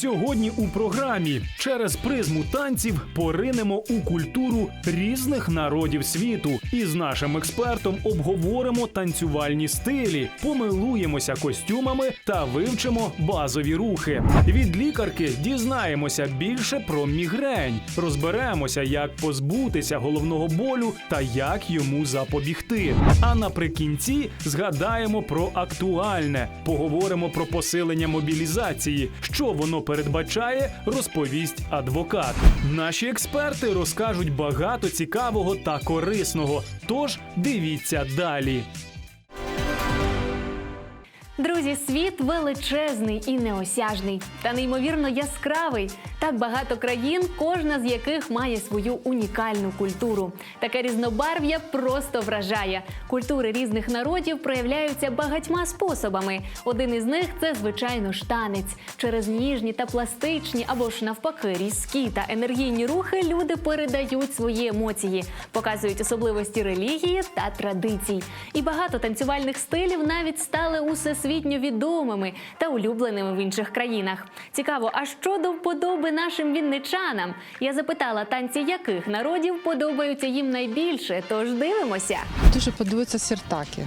Сьогодні у програмі через призму танців поринемо у культуру різних народів світу і з нашим експертом обговоримо танцювальні стилі, помилуємося костюмами та вивчимо базові рухи. Від лікарки дізнаємося більше про мігрень, розберемося, як позбутися головного болю та як йому запобігти. А наприкінці згадаємо про актуальне, поговоримо про посилення мобілізації. Що воно передбачає, розповість адвокат. Наші експерти розкажуть багато цікавого та корисного. Тож дивіться далі. Друзі, світ величезний і неосяжний та неймовірно яскравий. Так багато країн, кожна з яких має свою унікальну культуру. Таке різнобарв'я просто вражає. Культури різних народів проявляються багатьма способами. Один із них це звичайно ж танець. Через ніжні та пластичні або ж навпаки різкі та енергійні рухи люди передають свої емоції, показують особливості релігії та традицій. І багато танцювальних стилів навіть стали усесвітньо відомими та улюбленими в інших країнах. Цікаво, а що до вподоби нашим вінничанам? Я запитала танці, яких народів подобаються їм найбільше. Тож дивимося. Дуже подобаються сіртаки,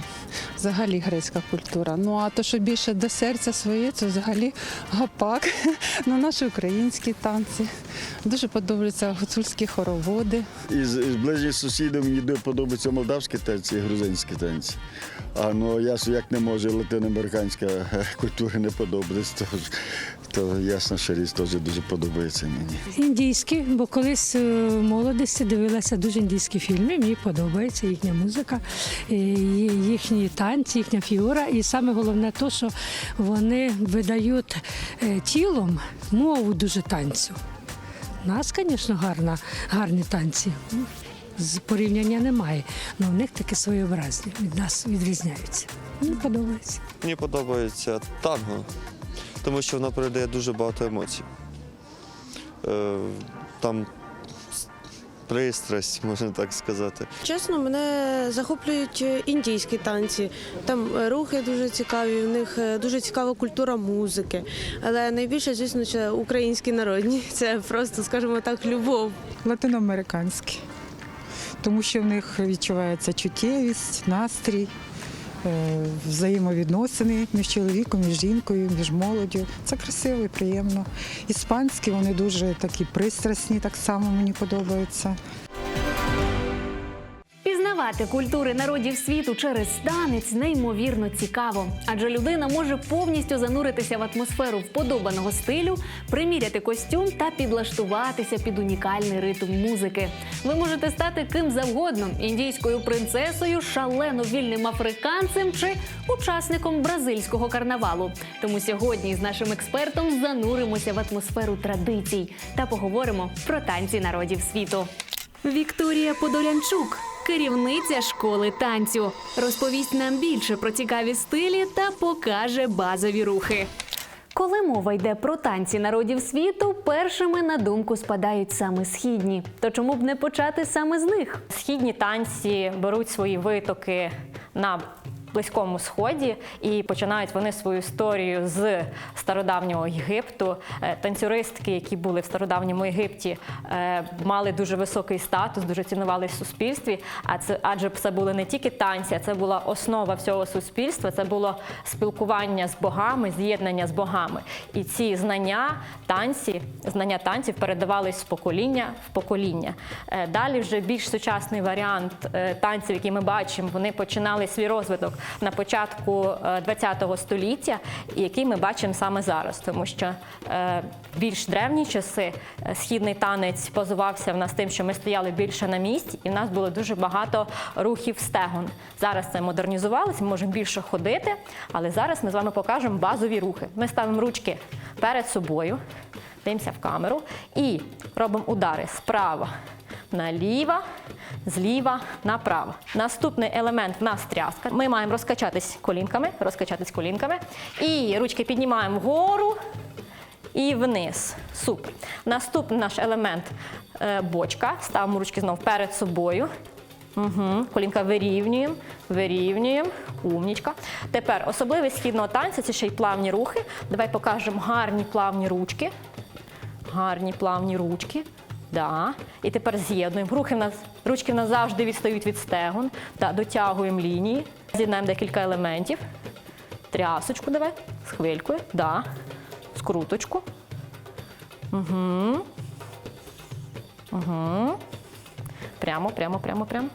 взагалі грецька культура. Ну а то, що більше до серця своє, це взагалі гапак, ну наші українські танці. Дуже подобаються гуцульські хороводи. Із, із ближніх сусідів мені подобаються молдавські танці і грузинські танці. А ну я ж як не можу латиноамериканська е, культура не подобається, то, то ясно, що різ теж дуже подобається мені. Індійські, бо колись е, в молодості дивилася дуже індійські фільми. Мені подобається їхня музика, їхні танці, їхня фігура. І саме головне те, що вони видають е, тілом мову дуже танцю. У нас, звісно, гарна, гарні танці. З порівняння немає, але в них такі своєобразні від нас відрізняються. Мені подобається. Мені подобається танго, тому що воно передає дуже багато емоцій. Е, Там пристрасть, можна так сказати. Чесно, мене захоплюють е, індійські танці. Там е, рухи дуже цікаві, в них е, дуже цікава культура музики. Але найбільше, звісно, це українські народні. Це просто, скажімо так, любов. латиноамериканські, тому що в них відчувається чуттєвість, настрій, е, взаємовідносини між чоловіком, між жінкою, між молоддю. Це красиво і приємно. Іспанські вони дуже такі пристрасні, так само мені подобаються. Пізнавати культури народів світу через танець неймовірно цікаво, адже людина може повністю зануритися в атмосферу вподобаного стилю, приміряти костюм та підлаштуватися під унікальний ритм музики. Ви можете стати ким завгодно індійською принцесою, шалено вільним африканцем чи учасником бразильського карнавалу. Тому сьогодні з нашим експертом зануримося в атмосферу традицій та поговоримо про танці народів світу. Вікторія Подолянчук, керівниця школи танцю, розповість нам більше про цікаві стилі та покаже базові рухи. Коли мова йде про танці народів світу, першими на думку спадають саме східні. То чому б не почати саме з них? Східні танці беруть свої витоки на Близькому сході і починають вони свою історію з стародавнього Єгипту. Е, Танцюристки, які були в стародавньому Єгипті, е, мали дуже високий статус, дуже цінувалися в суспільстві. А це адже це були не тільки танці, а це була основа всього суспільства. Це було спілкування з богами, з'єднання з богами. І ці знання танці, знання танців передавались з покоління в покоління. Е, Далі вже більш сучасний варіант танців, який ми бачимо, вони починали свій розвиток на початку ХХ століття, який ми бачимо саме зараз, тому що е, більш древні часи е, східний танець позувався в нас тим, що ми стояли більше на місці, і в нас було дуже багато рухів стегон. Зараз це модернізувалося, ми можемо більше ходити, але зараз ми з вами покажемо базові рухи. Ми ставимо ручки перед собою, дивимося в камеру і робимо удари справа наліво, зліва направо. Наступний елемент в нас тряска. Ми маємо розкачатись колінками, розкачатись колінками. І ручки піднімаємо вгору і вниз. Супер. Наступний наш елемент е, бочка. Ставимо ручки знову перед собою. Угу. Колінка вирівнюємо, вирівнюємо. Умнічка. Тепер особливість східного танцю це ще й плавні рухи. Давай покажемо гарні плавні ручки. Гарні плавні ручки. Да. І тепер з'єднуємо. Рухи в нас, ручки в нас завжди відстають від стегон. Да. Дотягуємо лінії. З'єднаємо декілька елементів. Трясочку давай. З хвилькою. Да. Скруточку. Угу. Угу. Прямо, прямо, прямо, прямо.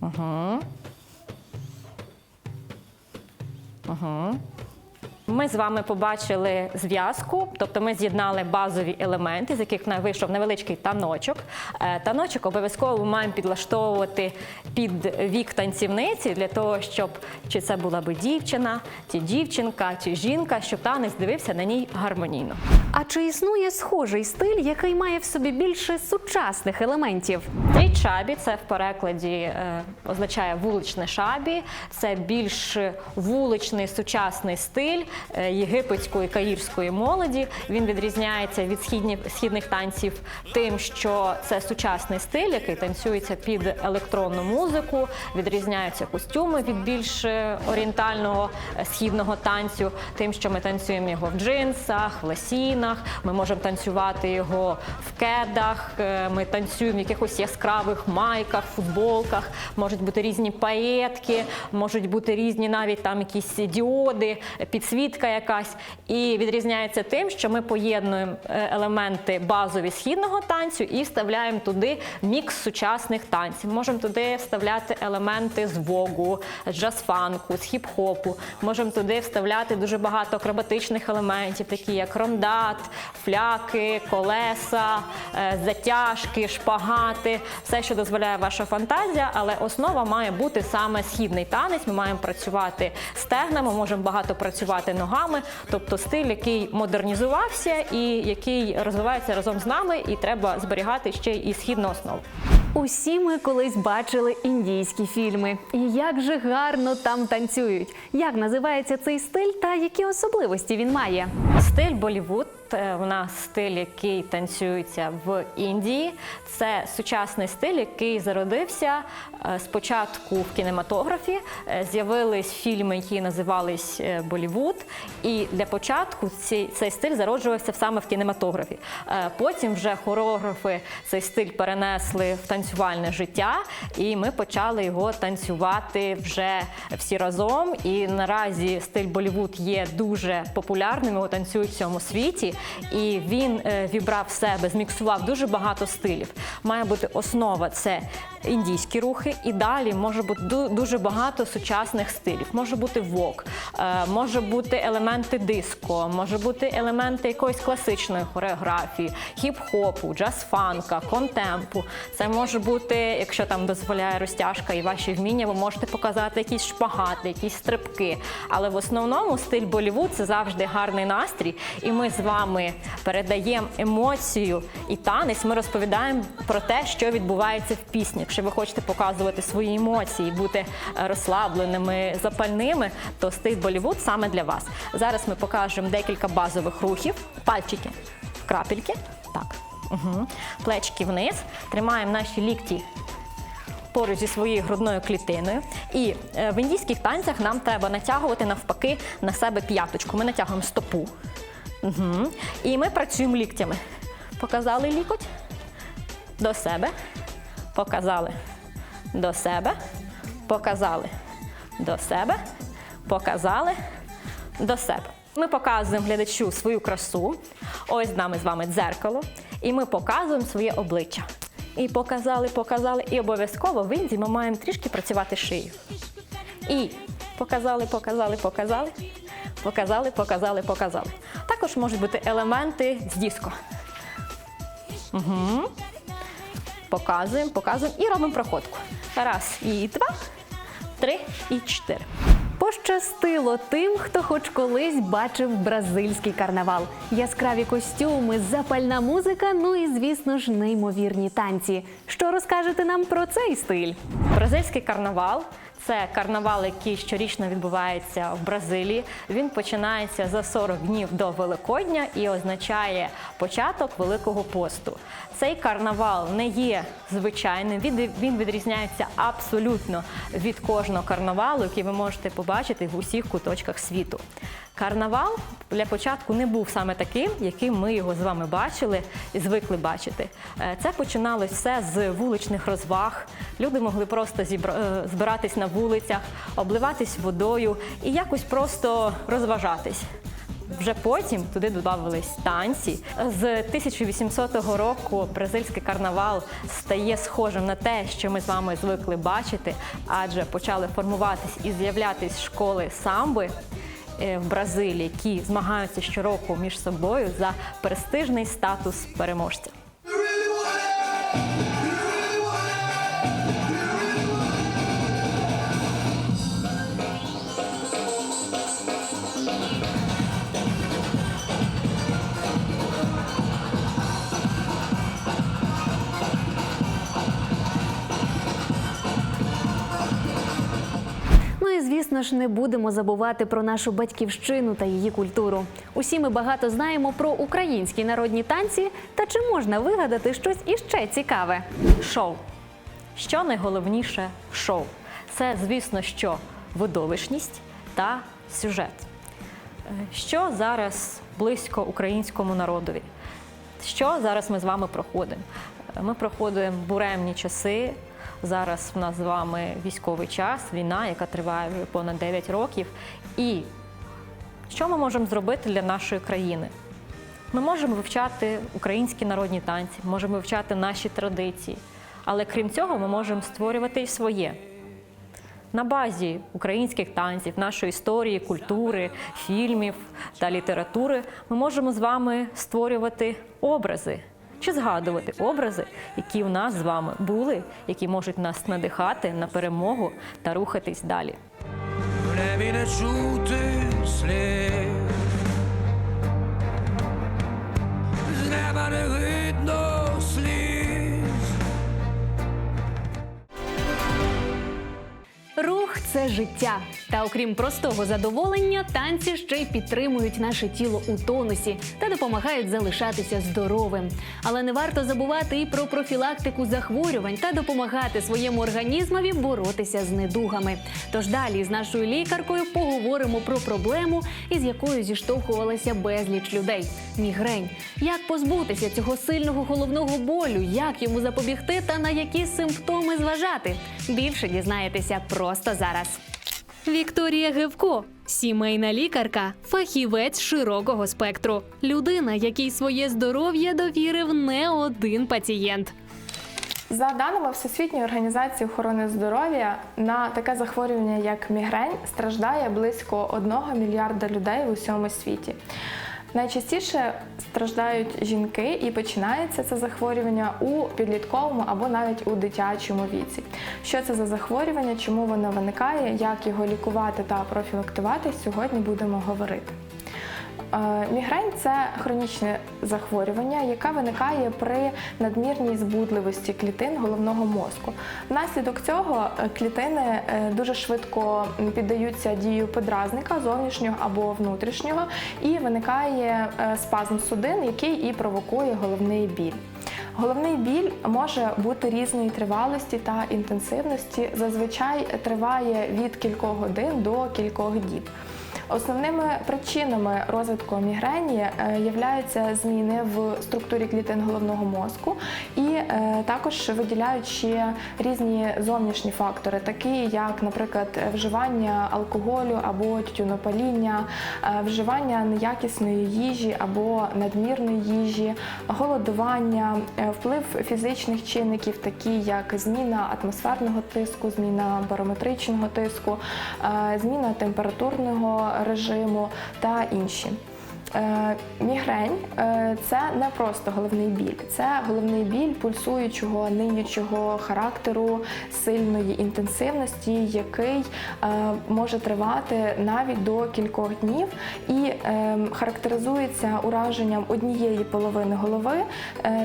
Угу. Угу. Ми з вами побачили зв'язку, тобто ми з'єднали базові елементи, з яких вийшов невеличкий таночок. Е, Таночок обов'язково ми маємо підлаштовувати під вік танцівниці для того, щоб чи це була би дівчина, чи дівчинка, чи жінка, щоб танець дивився на ній гармонійно. А чи існує схожий стиль, який має в собі більше сучасних елементів? Стріт шабі це в перекладі е, означає вуличне шабі. Це більш вуличний сучасний стиль єгипетської каїрської молоді. Він відрізняється від східні, східних танців тим, що це сучасний стиль, який танцюється під електронну музику. Відрізняються костюми від більш е, орієнтального е, східного танцю, тим, що ми танцюємо його в джинсах, в ласінах. Ми можемо танцювати його в кедах. е, Ми танцюємо в якихось яскравих майках, футболках. Можуть бути різні паєтки, можуть бути різні навіть там якісь діоди, підсвітка якась. І відрізняється тим, що ми поєднуємо е, елементи базові східного танцю і вставляємо туди мікс сучасних танців. Можемо туди вставляти елементи з вогу, з джаз-фанку, з хіп-хопу. Можемо туди вставляти дуже багато акробатичних елементів, такі як рондат, фляки, колеса, е, затяжки, шпагати, все, що дозволяє ваша фантазія, але основа має бути саме східний танець. Ми маємо працювати стегнами, можемо багато працювати ногами, тобто стиль, який модернізувався і який розвивається разом з нами, і треба зберігати ще і східну основу. Усі ми колись бачили індійські фільми. І як же гарно там танцюють. Як називається цей стиль та які особливості він має? Стиль Болівуд в нас стиль, який танцюється в Індії. Це сучасний стиль, який зародився е, спочатку в кінематографі. Е, З'явились фільми, які називались е, Болівуд. І для початку цей, цей стиль зароджувався саме в кінематографі. Е, Потім вже хореографи цей стиль перенесли в танцювальне життя, і ми почали його танцювати вже всі разом. І наразі стиль Болівуд є дуже популярним. Його танцюють в всьому світі, і він е, вібрав себе, зміксував дуже багато стилів. Має бути основа це індійські рухи, і далі може бути дуже багато сучасних стилів. Може бути вок, е, може бути елементи диско, може бути елементи якоїсь класичної хореографії, хіп-хопу, джаз-фанка, контемпу. Це може бути, якщо там дозволяє розтяжка і ваші вміння, ви можете показати якісь шпагати, якісь стрибки. Але в основному стиль Болівуд це завжди гарний настрій, і ми з вами передаємо емоцію і танець. Ми розповідаємо про те, що відбувається в пісні. Якщо ви хочете показувати свої емоції, бути розслабленими, запальними, то стиль Болівуд саме для вас. Зараз ми покажемо декілька базових рухів. Пальчики в крапельки. Так. Угу. Плечки вниз. Тримаємо наші лікті поруч зі своєю грудною клітиною. І е, в індійських танцях нам треба натягувати навпаки на себе п'яточку. Ми натягуємо стопу. Угу. І ми працюємо ліктями. Показали лікоть до себе, показали до себе, показали до себе, показали до себе. Ми показуємо глядачу свою красу. Ось з нами з вами дзеркало. І ми показуємо своє обличчя. І показали, показали. І обов'язково в Індії ми маємо трішки працювати шию. І показали, показали, показали, показали, показали, показали. Також можуть бути елементи з диско. Угу. Показуємо, показуємо і робимо проходку. Раз і два, три і чотири. Пощастило тим, хто хоч колись бачив бразильський карнавал. Яскраві костюми, запальна музика, ну і звісно ж неймовірні танці. Що розкажете нам про цей стиль? Бразильський карнавал Це карнавал, який щорічно відбувається в Бразилії. Він починається за 40 днів до Великодня і означає початок Великого посту. Цей карнавал не є звичайним. Він відрізняється абсолютно від кожного карнавалу, який ви можете побачити в усіх куточках світу. Карнавал для початку не був саме таким, яким ми його з вами бачили і звикли бачити. Е, Це починалось все з вуличних розваг. Люди могли просто е, збиратись на вулицях, обливатись водою і якось просто розважатись. Вже потім туди додавались танці. З 1800 року бразильський карнавал стає схожим на те, що ми з вами звикли бачити, адже почали формуватись і з'являтись школи самби в Бразилії, які змагаються щороку між собою за престижний статус переможця. Ж, не будемо забувати про нашу батьківщину та її культуру. Усі ми багато знаємо про українські народні танці. Та чи можна вигадати щось іще цікаве? Шоу. Що найголовніше шоу? Це, звісно, що видовищність та сюжет. Е, Що зараз близько українському народові? Що зараз ми з вами проходимо? Е, Ми проходимо буремні часи. Зараз в нас з вами військовий час, війна, яка триває вже понад 9 років. І що ми можемо зробити для нашої країни? Ми можемо вивчати українські народні танці, можемо вивчати наші традиції, але крім цього, ми можемо створювати і своє. На базі українських танців, нашої історії, культури, фільмів та літератури ми можемо з вами створювати образи чи згадувати образи, які у нас з вами були, які можуть нас надихати на перемогу та рухатись далі. З неба не видно сліз Рух це життя. Та окрім простого задоволення, танці ще й підтримують наше тіло у тонусі та допомагають залишатися здоровим. Але не варто забувати і про профілактику захворювань та допомагати своєму організмові боротися з недугами. Тож далі з нашою лікаркою поговоримо про проблему, із якою зіштовхувалася безліч людей мігрень. Як позбутися цього сильного головного болю, як йому запобігти та на які симптоми зважати? Більше дізнаєтеся просто зараз. Вікторія Гевко, сімейна лікарка, фахівець широкого спектру, людина, якій своє здоров'я довірив не один пацієнт. За даними Всесвітньої організації охорони здоров'я, на таке захворювання, як мігрень, страждає близько 1 мільярда людей в усьому світі. Найчастіше страждають жінки і починається це захворювання у підлітковому або навіть у дитячому віці. Що це за захворювання, чому воно виникає, як його лікувати та профілактувати, сьогодні будемо говорити. Е, Мігрень це хронічне захворювання, яке виникає при надмірній збудливості клітин головного мозку. Внаслідок цього е, клітини е, дуже швидко піддаються дію подразника зовнішнього або внутрішнього, і виникає спазм судин, який і провокує головний біль. Головний біль може бути різної тривалості та інтенсивності. Зазвичай триває від кількох годин до кількох діб. Основними причинами розвитку мігрені е, являються зміни в структурі клітин головного мозку, і е, також виділяють ще різні зовнішні фактори, такі як, наприклад, вживання алкоголю або тютюнопаління, е, вживання неякісної їжі або надмірної їжі, голодування, вплив фізичних чинників, такі як зміна атмосферного тиску, зміна барометричного тиску, зміна температурного режиму та інші. Е, Мігрень е, це не просто головний біль, це головний біль пульсуючого, ниючого характеру, сильної інтенсивності, який е, може тривати навіть до кількох днів і характеризується ураженням однієї половини голови.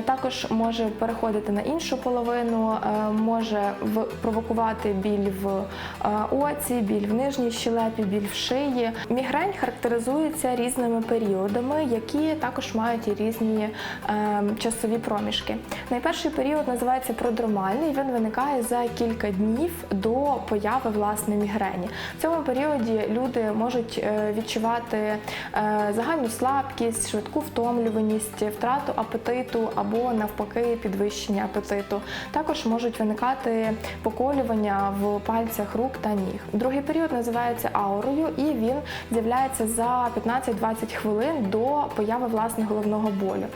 Також може переходити на іншу половину, може провокувати біль в оці, біль в нижній щелепі, біль в шиї. Мігрень характеризується різними періодами, які також мають і різні е, часові проміжки. Найперший період називається продромальний. Він виникає за кілька днів до появи власне мігрені. В цьому періоді люди можуть е, відчувати е, загальну слабкість, швидку втомлюваність, втрату апетиту або навпаки підвищення апетиту. Також можуть виникати поколювання в пальцях рук та ніг. Другий період називається аурою, і він з'являється за 15-20 хвилин до появи власне головного болю.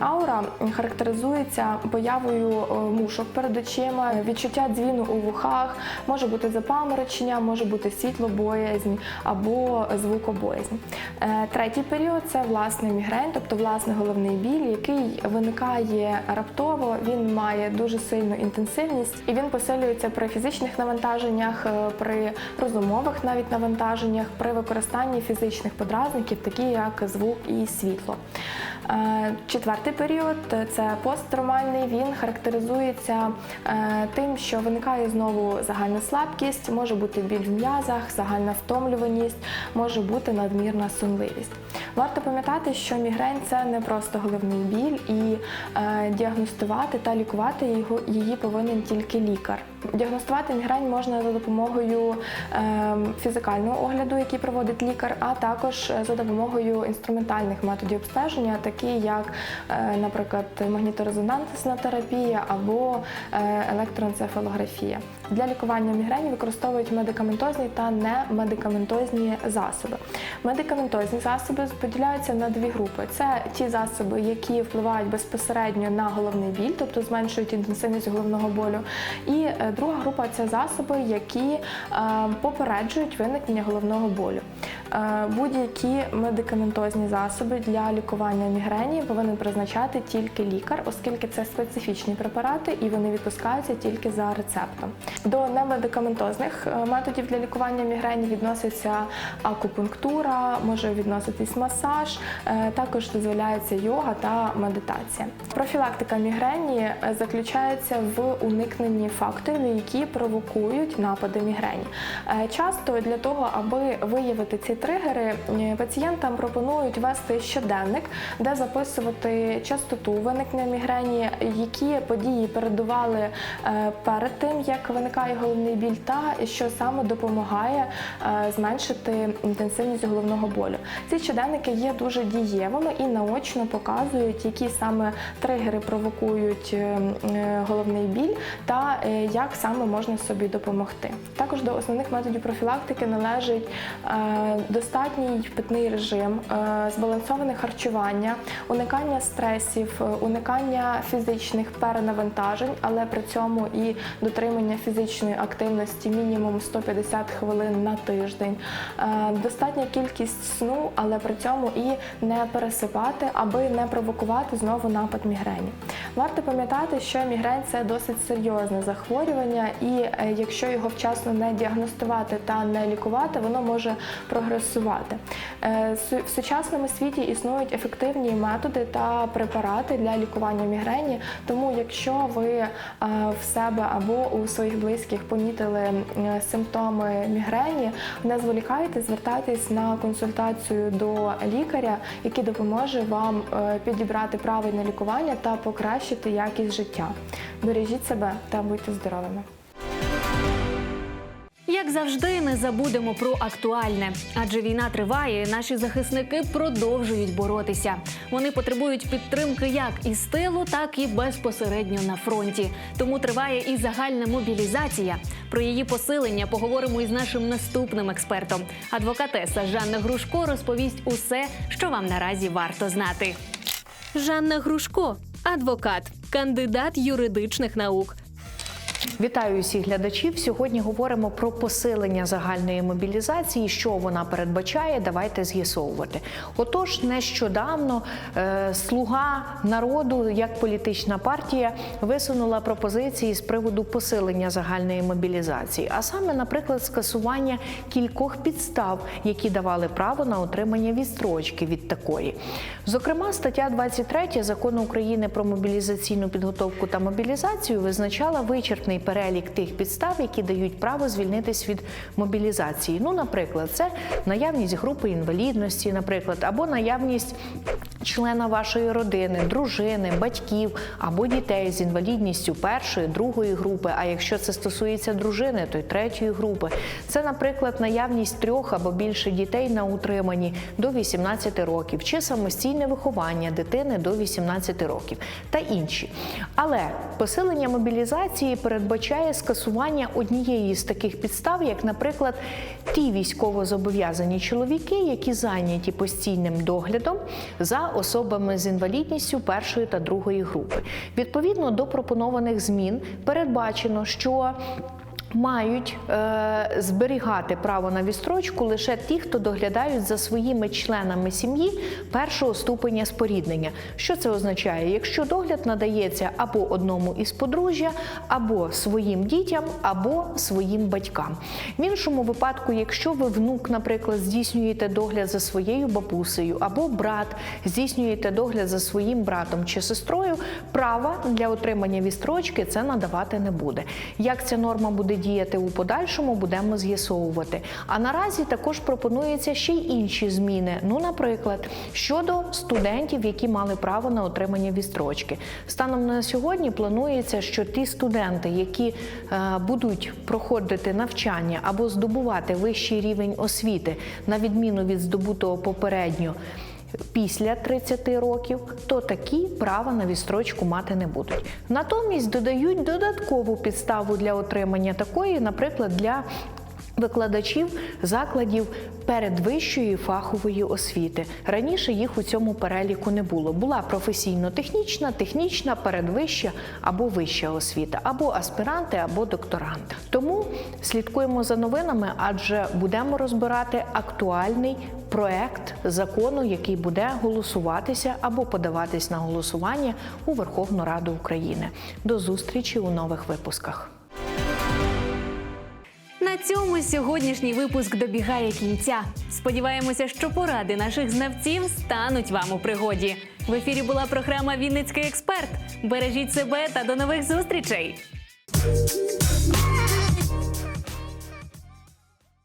Аура характеризується появою е, мушок перед очима, відчуття дзвіну у вухах, може бути запаморочення, може бути світлобоязнь або звукобоязнь. Е, Третій період це власне мігрень, тобто власне головний біль, який виникає раптово. Він має дуже сильну інтенсивність і він посилюється при фізичних навантаженнях, е, при розумових навіть навантаженнях, при використанні фізичних подразників, такі як звук і світло. Е, Четвертий період це постромальний, Він характеризується е, тим, що виникає знову загальна слабкість, може бути біль в м'язах, загальна втомлюваність, може бути надмірна сонливість. Варто пам'ятати, що мігрень це не просто головний біль, і е, діагностувати та лікувати його її повинен тільки лікар. Діагностувати мігрень можна за допомогою е, фізикального огляду, який проводить лікар, а також е, за допомогою інструментальних методів обстеження, такі як, наприклад, магніторезонансна терапія або електроенцефалографія. Для лікування мігрені використовують медикаментозні та немедикаментозні засоби. Медикаментозні засоби поділяються на дві групи: це ті засоби, які впливають безпосередньо на головний біль, тобто зменшують інтенсивність головного болю. І е, друга група це засоби, які е, попереджують виникнення головного болю. Е, Будь-які медикаментозні засоби для лікування мігрені повинен призначати тільки лікар, оскільки це специфічні препарати і вони відпускаються тільки за рецептом. До немедикаментозних е, методів для лікування мігрені відноситься акупунктура, може відноситись масаж, е, також дозволяється йога та медитація. Профілактика мігрені е, заключається в уникненні факторів, які провокують напади мігрені. Часто для того, аби виявити ці тригери, пацієнтам пропонують вести щоденник, де записувати частоту виникнення мігрені, які події передували перед тим, як виникає головний біль, та що саме допомагає е, зменшити інтенсивність головного болю. Ці щоденники є дуже дієвими і наочно показують, які саме тригери провокують е, е, головний біль та як саме можна собі допомогти. Також до основних методів профілактики належить достатній питний режим, збалансоване харчування, уникання стресів, уникання фізичних перенавантажень, але при цьому і дотримання фізичної активності мінімум 150 хвилин на тиждень, Е, достатня кількість сну, але при цьому і не пересипати, аби не провокувати знову напад мігрені. Варто пам'ятати, що мігрень це досить серйозне захворювання, і е, якщо його вчасно не діагностувати та не лікувати, воно може прогресувати. Е, В сучасному світі існують ефективні методи та препарати для лікування мігрені. Тому, якщо ви в себе або у своїх близьких помітили симптоми мігрені, не зволікайте, звертайтесь на консультацію до лікаря, який допоможе вам е, підібрати правильне лікування та покращити якість життя. Бережіть себе та будьте здоровими. Як завжди, не забудемо про актуальне, адже війна триває. і Наші захисники продовжують боротися. Вони потребують підтримки як із тилу, так і безпосередньо на фронті. Тому триває і загальна мобілізація. Про її посилення поговоримо із нашим наступним експертом. Адвокатеса Жанна Грушко розповість усе, що вам наразі варто знати. Жанна Грушко, адвокат, кандидат юридичних наук. Вітаю усіх глядачів. Сьогодні говоримо про посилення загальної мобілізації. Що вона передбачає? Давайте з'ясовувати. Отож, нещодавно е, слуга народу, як політична партія, висунула пропозиції з приводу посилення загальної мобілізації, а саме, наприклад, скасування кількох підстав, які давали право на отримання відстрочки від такої. Зокрема, стаття 23 закону України про мобілізаційну підготовку та мобілізацію визначала вичерпний перелік тих підстав, які дають право звільнитись від мобілізації. Ну, наприклад, це наявність групи інвалідності, наприклад, або наявність члена вашої родини, дружини, батьків або дітей з інвалідністю першої, другої групи. А якщо це стосується дружини, то й третьої групи. Це, наприклад, наявність трьох або більше дітей на утриманні до 18 років, чи самостійне виховання дитини до 18 років та інші. Але посилення мобілізації передбачає скасування однієї з таких підстав, як, наприклад, ті військовозобов'язані чоловіки, які зайняті постійним доглядом за особами з інвалідністю першої та другої групи. Відповідно до пропонованих змін передбачено, що Мають е, зберігати право на відстрочку лише ті, хто доглядають за своїми членами сім'ї першого ступеня споріднення. Що це означає? Якщо догляд надається або одному із подружжя, або своїм дітям, або своїм батькам. В іншому випадку, якщо ви внук, наприклад, здійснюєте догляд за своєю бабусею, або брат здійснюєте догляд за своїм братом чи сестрою, права для отримання відстрочки це надавати не буде. Як ця норма буде діяти у подальшому, будемо з'ясовувати. А наразі також пропонується ще й інші зміни. Ну, наприклад, щодо студентів, які мали право на отримання відстрочки. Станом на сьогодні планується, що ті студенти, які е, будуть проходити навчання або здобувати вищий рівень освіти, на відміну від здобутого попередньо. Після 30 років, то такі права на відстрочку мати не будуть. Натомість додають додаткову підставу для отримання такої, наприклад, для викладачів закладів передвищої фахової освіти. Раніше їх у цьому переліку не було. Була професійно-технічна, технічна, передвища або вища освіта, або аспіранти, або докторанти. Тому слідкуємо за новинами, адже будемо розбирати актуальний проект закону, який буде голосуватися або подаватись на голосування у Верховну Раду України. До зустрічі у нових випусках. На цьому сьогоднішній випуск добігає кінця. Сподіваємося, що поради наших знавців стануть вам у пригоді. В ефірі була програма Вінницький експерт. Бережіть себе та до нових зустрічей.